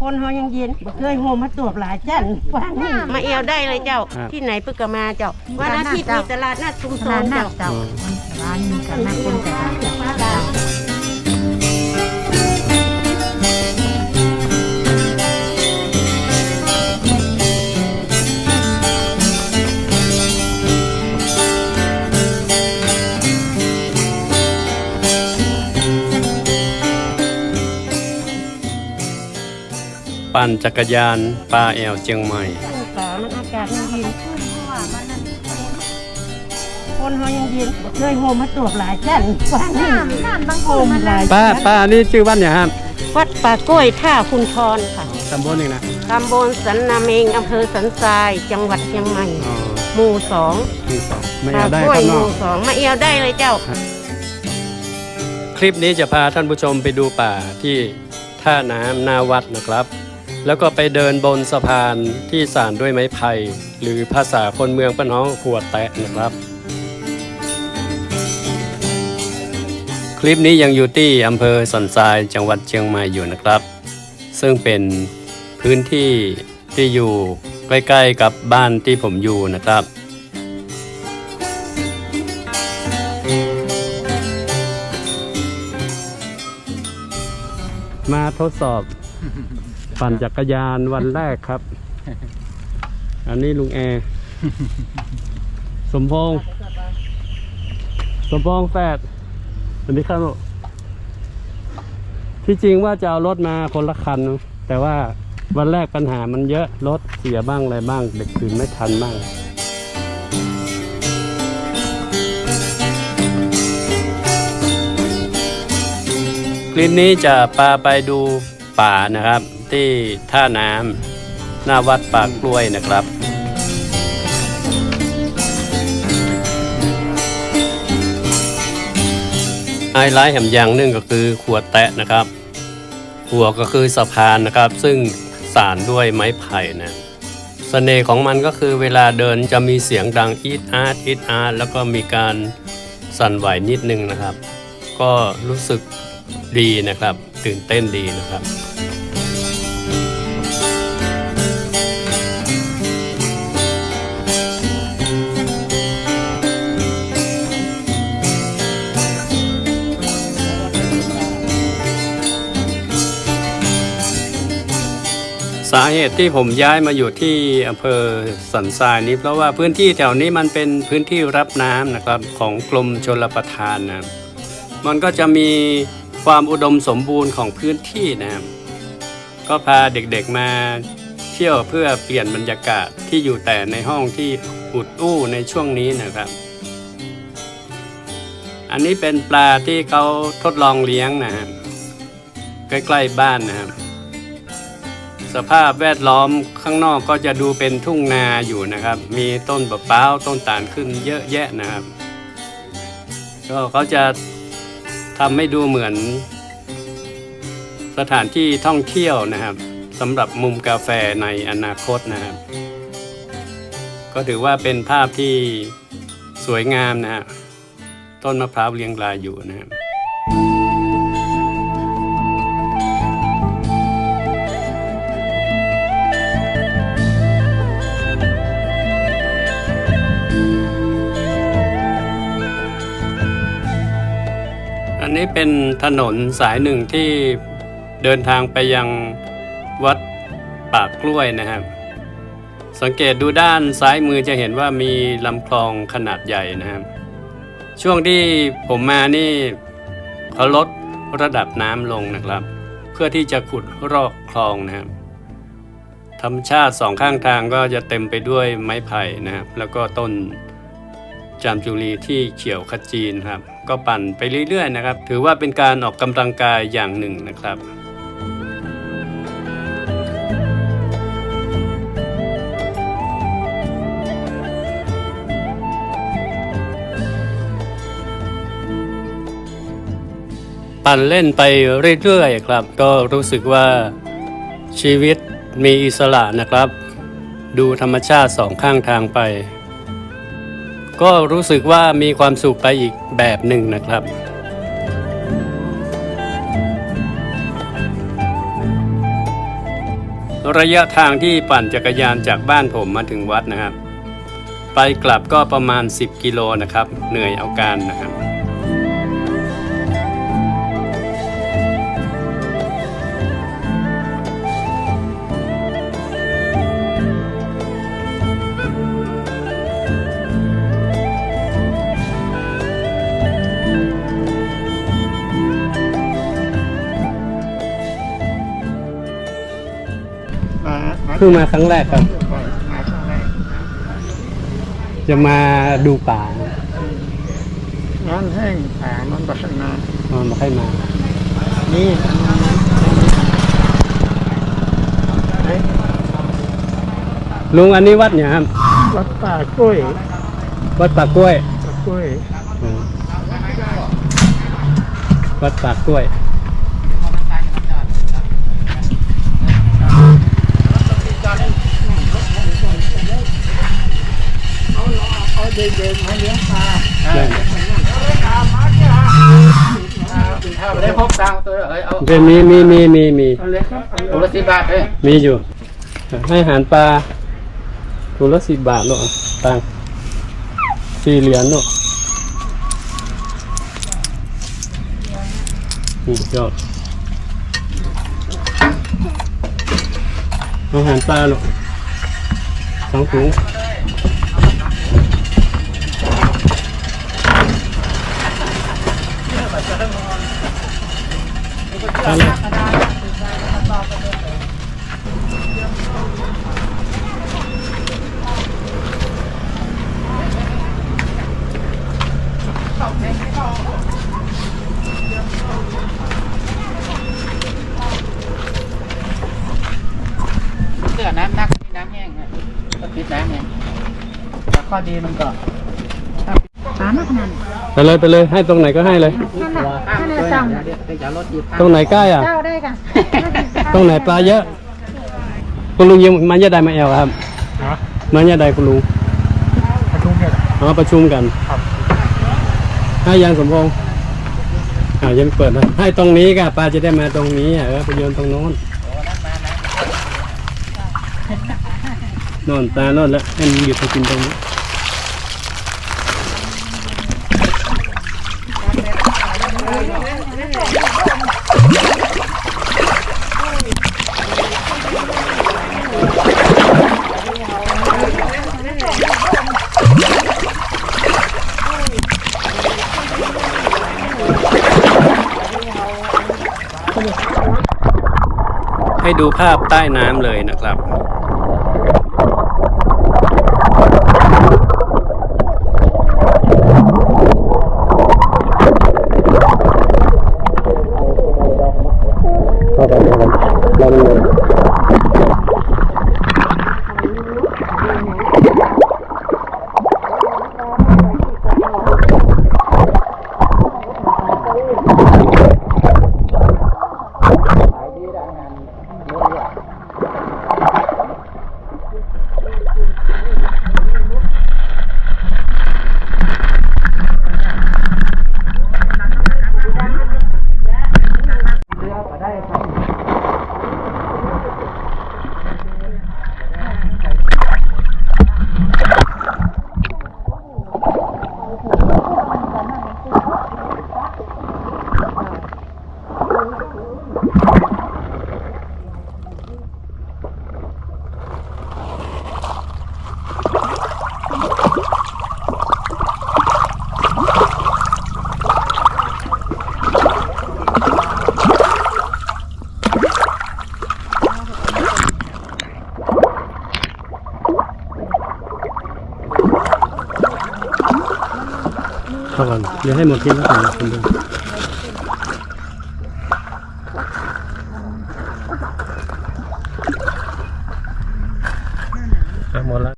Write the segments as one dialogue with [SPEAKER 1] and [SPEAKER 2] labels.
[SPEAKER 1] คนเฮายังเย็นบ่เคยโฮมมาตรวจหลายจันฟังนี่มาเอวได้เลยเจ้า
[SPEAKER 2] ครับ
[SPEAKER 1] ที่ไหนปึกก็มาเจ้าวันอาทิตย์มีตลาดนัดชุมช
[SPEAKER 3] ร้าน
[SPEAKER 1] น
[SPEAKER 3] หน้า
[SPEAKER 1] เจ้า
[SPEAKER 3] เจ้าร้านมีกันหน้าคนแต่ร้าน
[SPEAKER 2] ปั่นจักรยานปลาแอวเจียงใหม่
[SPEAKER 1] ป่ามันอากาศมันเย็นคนเฮายังเย็นบ่เคยโฮมมาตรวจหลายจันฟังนี่
[SPEAKER 3] น้ำบาง
[SPEAKER 1] โฮ
[SPEAKER 3] คน
[SPEAKER 1] ม
[SPEAKER 3] มัน
[SPEAKER 1] หลาย
[SPEAKER 2] ป้าป้านี่ชื่อบ้านอย่างครับ
[SPEAKER 1] วัดป่ากล้วยท่าคุณทรค่ะ
[SPEAKER 2] ตำบลหนึ่งนะ
[SPEAKER 1] ตำบลสันนาเมงอำเภอสันทรายจังหวัดเชียงใหม่
[SPEAKER 2] อ๋อ
[SPEAKER 1] หมู่สอง
[SPEAKER 2] ที่สองไม่
[SPEAKER 1] ป่า
[SPEAKER 2] เอาได้
[SPEAKER 1] กล้วย
[SPEAKER 2] ข้าง
[SPEAKER 1] ห
[SPEAKER 2] นอ
[SPEAKER 1] มู่
[SPEAKER 2] ก
[SPEAKER 1] สองมาเอวได้เลยเจ้า
[SPEAKER 2] คลิปนี้จะพาท่านผู้ชมไปดูป่าที่ท่าน้ำหนาวัดนะครับ แล้วก็ไปเดินบนสะพานที่สานด้วยไม้ไผ่หรือภาษาคนเมืองปะน้องขวดแตะนะครับ คลิปนี้ยังอยู่ที่อำเภอสันทรายจังหวัดเชียงใหม่อยู่นะครับ ซึ่งเป็นพื้นที่ที่อยู่ใกล้ๆกับบ้านที่ผมอยู่นะครับมาทดสอบ ปั่นจักรยานวันแรกครับ อันนี้ลุงแอร์สมพงษ์สมพงษ์แฟดอันนี้ครับลูกที่จริงว่าจะเอารถมาคนละคันนะแต่ว่าวันแรกปัญหามันเยอะ รถเสียบ้างอะไรบ้าง เด็กตื่นไม่ทันบ้างคลิปนี้จะพาไปดูป่านะครับ ที่ท่าน้ำหน้าวัดปากกล้วยนะครับ ไฮไลท์แห่งอย่างหนึ่งก็คือขวดแตะนะครับหัวก็คือสะพานนะครับ ซึ่งสานด้วยไม้ไผ่นะเสน่ห์ของมันก็คือเวลาเดินจะมีเสียงดังอีดอาร์ตอีดอาร์ตแล้วก็มีการสั่นไหวนิดนึงนะครับ ก็รู้สึกดีนะครับ ตื่นเต้นดีนะครับาเหตุที่ผมย้ายมาอยู่ที่อำเภอสันทรายนี้ เพราะว่าพื้นที่แถวนี้มันเป็นพื้นที่รับน้ำนะครับของกรมชลประทานนะครับมันก็จะมีความอุดมสมบูรณ์ของพื้นที่นะครับก็พาเด็กๆมาเที่ยวเพื่อเปลี่ยนบรรยากาศที่อยู่แต่ในห้องที่อุดอู้ในช่วงนี้นะครับ อันนี้เป็นปลาที่เขาทดลองเลี้ยงนะครับใกล้ๆบ้านนะครับ สภาพแวดล้อมข้างนอกก็จะดูเป็นทุ่งนาอยู่นะครับ มีต้นบะเป้าต้นตาลขึ้นเยอะแยะนะครับ ก็เขาจะทำให้ดูเหมือน สถานที่ท่องเที่ยวนะครับสำหรับมุมกาแฟในอนาคตนะครับ ก็ถือว่าเป็นภาพที่สวยงามนะฮะต้นมะพร้าวเรียงรายอยู่นะครับ นี้เป็นถนนสายหนึ่งที่เดินทางไปยังวัดปากกล้วยนะครับ สังเกตดูด้านซ้ายมือจะเห็นว่ามีลำคลองขนาดใหญ่นะครับ ช่วงที่ผมมานี่เขาลดระดับน้ำลงนะครับ เพื่อที่จะขุดรอกคลองนะครับธรรมชาติสองข้างทางก็จะเต็มไปด้วยไม้ไผ่นะครับ แล้วก็ต้นจามจุรีที่เขียวขจีนครับ ก็ปั่นไปเรื่อยๆนะครับ ถือว่าเป็นการออกกำลังกายอย่างหนึ่งนะครับปั่นเล่นไปเรื่อยๆครับ ก็รู้สึกว่าชีวิตมีอิสระนะครับ ดูธรรมชาติสองข้างทางไป ก็รู้สึกว่ามีความสุขไปอีกแบบหนึ่งนะครับระยะทางที่ปั่นจักรยานจากบ้านผมมาถึงวัดนะครับ ไปกลับก็ประมาณ 10 กิโลนะครับ เหนื่อยเอาการนะครับ เพิ่งมาครั้งแรกครับ
[SPEAKER 4] มาครั้งแรก
[SPEAKER 2] จะมาดูป่า
[SPEAKER 4] งานแห้งป่ามันบัสนา
[SPEAKER 2] มันไม่ค่อยมา
[SPEAKER 4] นี่เฮ้ย
[SPEAKER 2] ลุงอันนี้วัดเนี่ยครับ
[SPEAKER 4] วัดป่ากล้วย
[SPEAKER 2] วัดปากกล้วย
[SPEAKER 4] ป่ากล้วย
[SPEAKER 2] อืมวัดปากกล้วย
[SPEAKER 4] เอาเดินๆมาเลี้ยงปลา
[SPEAKER 5] ได้พบตังตัวเอ้ยเอา
[SPEAKER 2] เป็นมีมีมีมีมี
[SPEAKER 4] เอาเลยครับเอา
[SPEAKER 5] ตัวละสิบบาทเอ้ย
[SPEAKER 2] มีอยู่ ให้อาหารปลาถุงละสิบบาทเนาะตังสี่เหรียญเนาะอืมยอดเอาอาหารปลาเนาะสองถุง เอาเลย
[SPEAKER 5] เสื้อน้ำนักน้ำแห้งนะก็ปิดน้ำเนี่ยแต่ข้อดีมันก็
[SPEAKER 3] ปลามาขนาด
[SPEAKER 2] ไปเลยไปเลยให้ตรงไหนก็ให้เลย
[SPEAKER 3] นั่นแหละ
[SPEAKER 5] ข้าม
[SPEAKER 3] นั่นแห
[SPEAKER 5] ตัว
[SPEAKER 3] ละสั่ง
[SPEAKER 5] เดี๋ยวเดี๋ยวจะรถจีบ
[SPEAKER 2] ตรงไหนใกล้อะ
[SPEAKER 3] เจ้าได้กัน
[SPEAKER 2] ตรงไหนปลาเยอะ คุณลุงยังมาเยอะใดมาแอลครับ
[SPEAKER 4] ฮะ
[SPEAKER 2] มาเยอะใดคุณลุง
[SPEAKER 4] ประชุมเนี่ย
[SPEAKER 2] เอามาประชุมกัน
[SPEAKER 4] ครับ
[SPEAKER 2] ให้ยังสมพงษ์อ่ายังเปิดนะให้ตรงนี้ค่ะปลาจะได้มาตรงนี้อะเออไปโยนตรงโน้นโน่นตาโน่นแล้วให้มันหยุดไปกินตรงนี้ ให้ดูภาพใต้น้ำเลยนะครับ เข้ากันเดี๋ยวให้หมดทิ้งแล้วกันคุณดูหมดแล้ว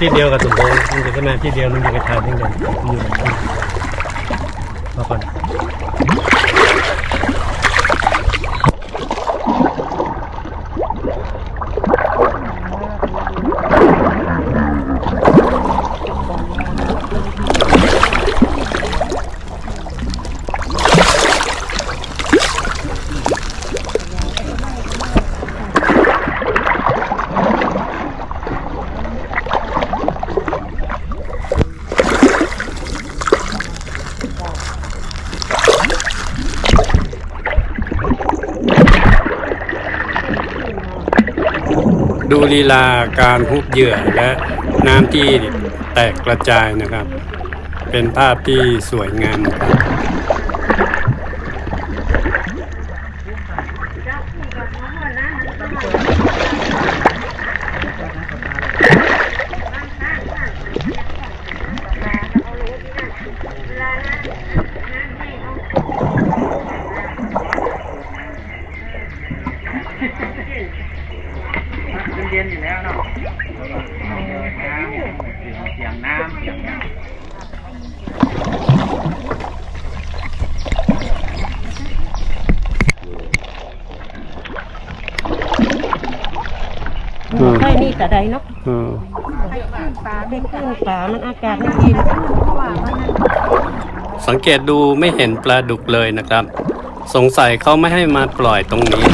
[SPEAKER 2] ที่เดียวกับสมพงษ์มันจะมาที่เดียวมันอยู่กับชายทั้งเดียวมันอยู่กับที่ ลีลาการฮุบเหยื่อและน้ำที่แตกกระจายนะครับ เป็นภาพที่สวยงามครับ
[SPEAKER 5] เย็นๆอยู่แล้วเนาะน้ำเสียงน้ำเสียงน้ำ
[SPEAKER 2] อืม
[SPEAKER 1] ใช่นี่แต่ใดเนาะ
[SPEAKER 2] เออ
[SPEAKER 1] ปลาได้ขึ้น ปลามันอากาศมันเย็น
[SPEAKER 2] สังเกตดูไม่เห็นปลาดุกเลยนะครับ สงสัยเขาไม่ให้มาปล่อยตรงนี้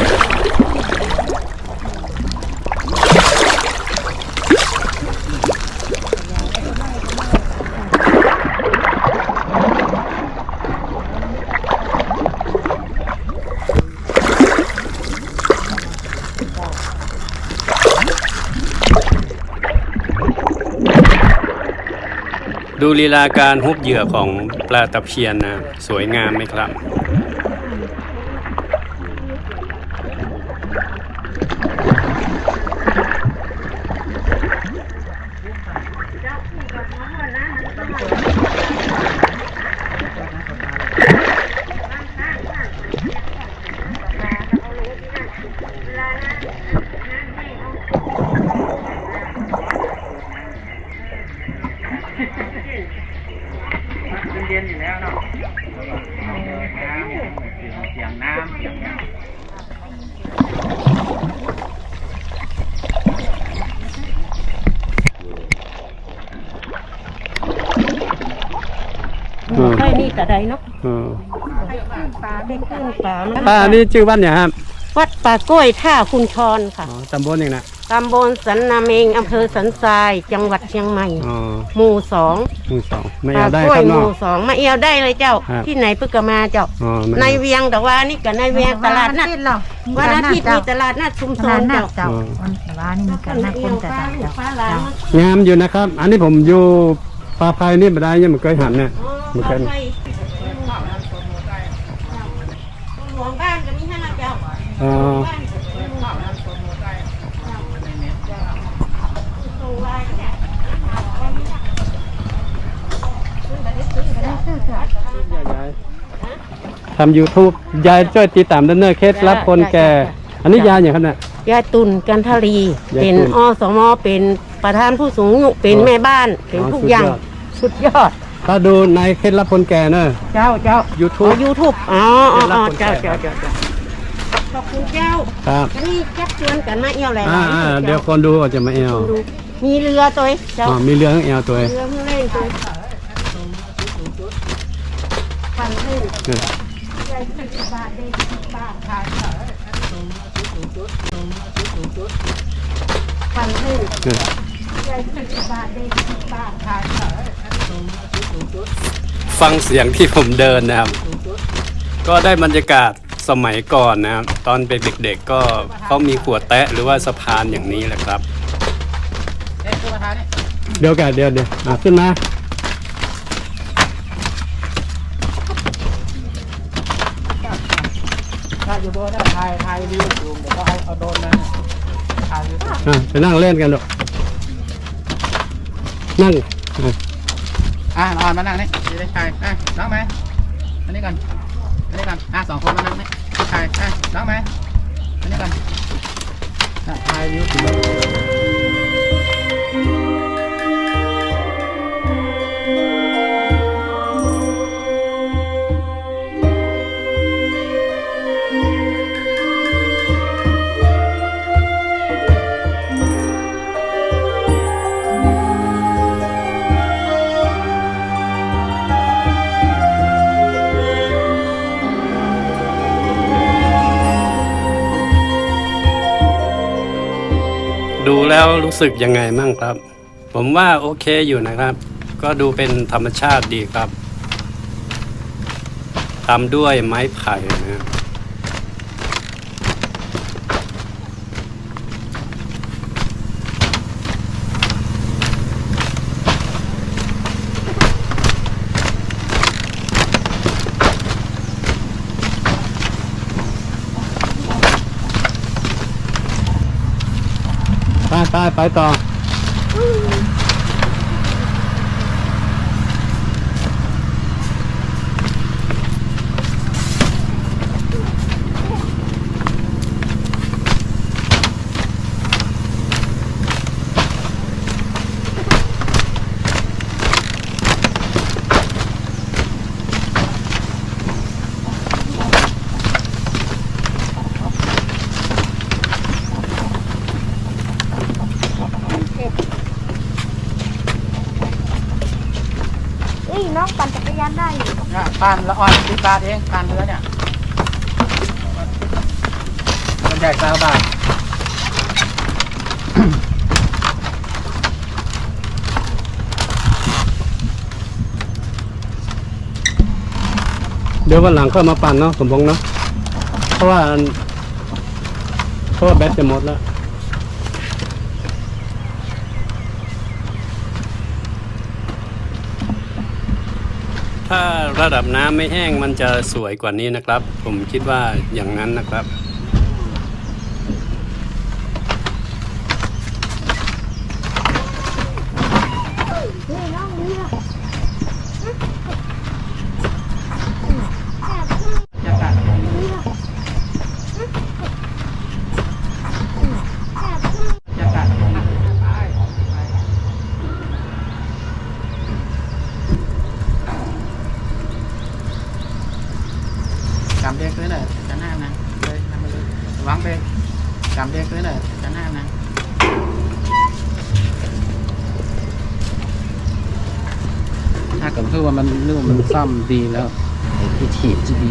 [SPEAKER 2] ดูลีลาการฮุบเหยื่อของปลาตะเพียนนะ สวยงามไหมครับ
[SPEAKER 5] เย็นๆอยู่แล้วเนาะน้ำเสียงน้ำเสียงน้ำ
[SPEAKER 2] อืม
[SPEAKER 1] ใช่นี่แต่ใดเนาะ
[SPEAKER 2] เออ
[SPEAKER 1] ปลาได้ขึ้น ปลามัน
[SPEAKER 2] ป้านี่ชื่อบ้านเนี่ยครับ
[SPEAKER 1] วัดป่ากล้วยท่าคุณชรค่ะ
[SPEAKER 2] อ๋อตำบลอย่างนะ
[SPEAKER 1] ตำบลสันนาเมงอำเภอสันทราย จังหวัดเชียงใหม่
[SPEAKER 2] อ๋อ
[SPEAKER 1] หมู่สอง
[SPEAKER 2] หมู่สองไม่
[SPEAKER 1] ป่า
[SPEAKER 2] เอาได้
[SPEAKER 1] กล้วย
[SPEAKER 2] ครับ
[SPEAKER 1] ห
[SPEAKER 2] เนาะ
[SPEAKER 1] มู่สองมาเอวได้เลยเจ้า
[SPEAKER 2] ครับ
[SPEAKER 1] ที่ไหนเพิ่งก็มาเจ้า
[SPEAKER 2] อ๋อไม่
[SPEAKER 1] ใน
[SPEAKER 2] เอา
[SPEAKER 1] เวียงแต่ว่านี่กับในเวียงตลาดนัด
[SPEAKER 3] หรอ
[SPEAKER 1] วันอาทิตย์มีตลาดนัดชุม
[SPEAKER 3] ต
[SPEAKER 1] ช
[SPEAKER 3] ลานดนั
[SPEAKER 1] เจ้า
[SPEAKER 3] ดเจ้าวันแต่ว่านี่มีการนัดคนแต่ละเจ้า
[SPEAKER 1] ฟ้าหลาน
[SPEAKER 3] เจ้า
[SPEAKER 2] งามอยู่นะครับ อันนี้ผมอยู่ปลาภัยนี่ไม่ได้ยังไม่เคยหันเนี่ยเหมือนกัน
[SPEAKER 1] หลวงบ้านก็มีห้าเจ้า
[SPEAKER 2] อ๋อทำ YouTube ยายช่วยติดตามด้านเนอร์เคสรับคนแก่ อันนี้ยายอย่างขนาด
[SPEAKER 1] ยายตุนกันทลี
[SPEAKER 2] ยายตุ่น
[SPEAKER 1] เป็นอสมเป็นประธานผู้สูงอายุเป็น
[SPEAKER 2] อ๋อ
[SPEAKER 1] แม่บ้าน เป็น
[SPEAKER 2] อ๋อ
[SPEAKER 1] ทุก
[SPEAKER 2] สุด
[SPEAKER 1] อย่าง
[SPEAKER 2] ยอด
[SPEAKER 1] สุดยอด
[SPEAKER 2] ถ้าดูในเคสรับคนแก่เนอะ
[SPEAKER 1] เจ้าเจ้า
[SPEAKER 2] YouTube
[SPEAKER 1] ยูทูบอ๋ออ๋ออ๋อ
[SPEAKER 2] เคล็
[SPEAKER 1] เจ้า
[SPEAKER 2] ดลับคนแก่
[SPEAKER 1] เจ้าเจ้าเจ้า ขอบคุณเจ้า
[SPEAKER 2] ครับ
[SPEAKER 1] อันนี้จักชวนกันมาเอี่ยวหลาย
[SPEAKER 2] อ่า
[SPEAKER 1] ๆ
[SPEAKER 2] อ่า
[SPEAKER 1] จ้า
[SPEAKER 2] เดี๋ยวคนดูอาจจะมาเอว
[SPEAKER 1] คนดูมีเรือตัวเองเจ้า
[SPEAKER 2] อ๋อมีเรื่องเอวตัวเอง
[SPEAKER 1] เรือเพิ่งเล่นตัวฟันเล่น
[SPEAKER 2] เออ
[SPEAKER 1] ใจสิบบาทเด็กสิบบาทขายฟันเล่น
[SPEAKER 2] เออ
[SPEAKER 1] ใจสิบบาทเด็กสิบบาทขาย
[SPEAKER 2] ฟังเสียงที่ผมเดินนะครับ ก็ได้บรรยากาศ สมัยก่อนนะครับตอนเป็นเด็กๆก็เขามีขวดแตะหรือว่าสะพานอย่างนี้แหละครับ
[SPEAKER 5] เอ้ยตัวประธานนี่
[SPEAKER 2] เดี๋ยวกันเดี๋ยวเดี๋ยวอะขึ้นมา
[SPEAKER 5] ถ้าอยู่บนนั้นถ่ายถ่ายวิวสูงเดี๋ยวก็เอาเอาโดรนมาถ่ายวิว
[SPEAKER 2] อะไปนั่งเล่นกันลูกนั่งอะ
[SPEAKER 5] อะนอนมานั่งนี่จะได้ถ่ายอะน้องไหมอันนี้ก่อน อันนี้ก่อนอะสองคนมานั่งนี่ถ่ายอะน้องไหมอันนี้ก่อนอะถ่ายวิว
[SPEAKER 2] รู้สึกยังไงมั่งครับ ผมว่าโอเคอยู่นะครับ ก็ดูเป็นธรรมชาติดีครับทำด้วยไม้ไผ่นะครับ ไปไเอ้
[SPEAKER 6] ยน้องปั่นจักรยานได้อยู่
[SPEAKER 5] เนี่ยปานละอ่อนสิบบาทเองปานเรือเนี่ยมันใหญ่สามบาท
[SPEAKER 2] เดี๋ยววันหลังค่อยมาปั่นเนาะสมพงษ์เนาะเพราะว่าอันเพราะว่าแบตจะหมดแล้ว ถ้าระดับน้ำไม่แห้งมันจะสวยกว่านี้นะครับ ผมคิดว่าอย่างนั้นนะครับ
[SPEAKER 6] นี่น้องเรือ
[SPEAKER 5] อากาศ
[SPEAKER 6] เรือ
[SPEAKER 5] อากาศกำเบรกเลยหน่อยจะหน้านะเลยทำมาเลยวางเบรกกำเบรกเลยหน่อยจะหน้านะถ้าเกิดคือว่ามันเรื่องมัน ซ้ำดีแล้วไอ้ที่ถีบจะดี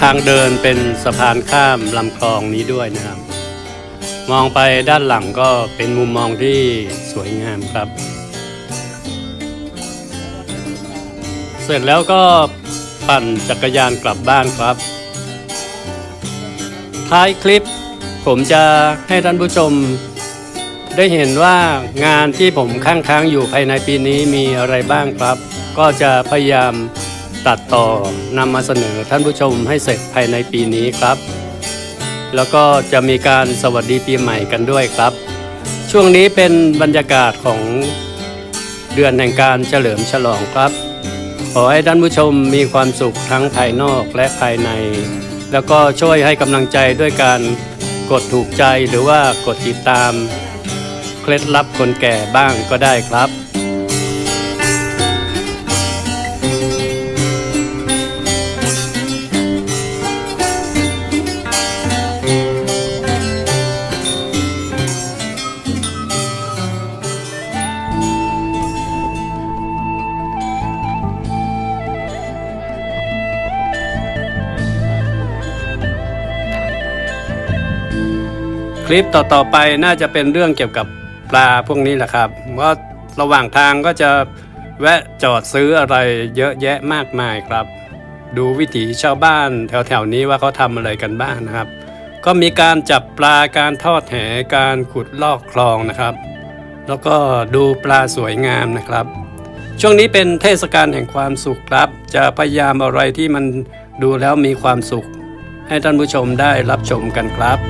[SPEAKER 2] ทางเดินเป็นสะพานข้ามลำคลองนี้ด้วยนะครับ มองไปด้านหลังก็เป็นมุมมองที่สวยงามครับ เสร็จแล้วก็ปั่นจักรยานกลับบ้านครับ ท้ายคลิปผมจะให้ท่านผู้ชม ได้เห็นว่างานที่ผมค้างค้างอยู่ภายในปีนี้มีอะไรบ้างครับ ก็จะพยายาม ตัดต่อนำมาเสนอท่านผู้ชมให้เสร็จภายในปีนี้ครับ แล้วก็จะมีการสวัสดีปีใหม่กันด้วยครับ ช่วงนี้เป็นบรรยากาศของเดือนแห่งการเฉลิมฉลองครับ ขอให้ท่านผู้ชมมีความสุขทั้งภายนอกและภายใน แล้วก็ช่วยให้กำลังใจด้วยการกดถูกใจหรือว่ากดติดตาม เคล็ดลับคนแก่บ้างก็ได้ครับ คลิปต่อๆไปน่าจะเป็นเรื่องเกี่ยวกับปลาพวกนี้แหละครับว่าระหว่างทางก็จะแวะจอดซื้ออะไรเยอะแยะมากมายครับ ดูวิถีชาวบ้านแถวๆนี้ว่าเขาทำอะไรกันบ้างนะครับ ก็มีการจับปลาการทอดแหการขุดลอกคลองนะครับ แล้วก็ดูปลาสวยงามนะครับ ช่วงนี้เป็นเทศกาลแห่งความสุขครับ จะพยายามอะไรที่มันดูแล้วมีความสุข ให้ท่านผู้ชมได้รับชมกันครับ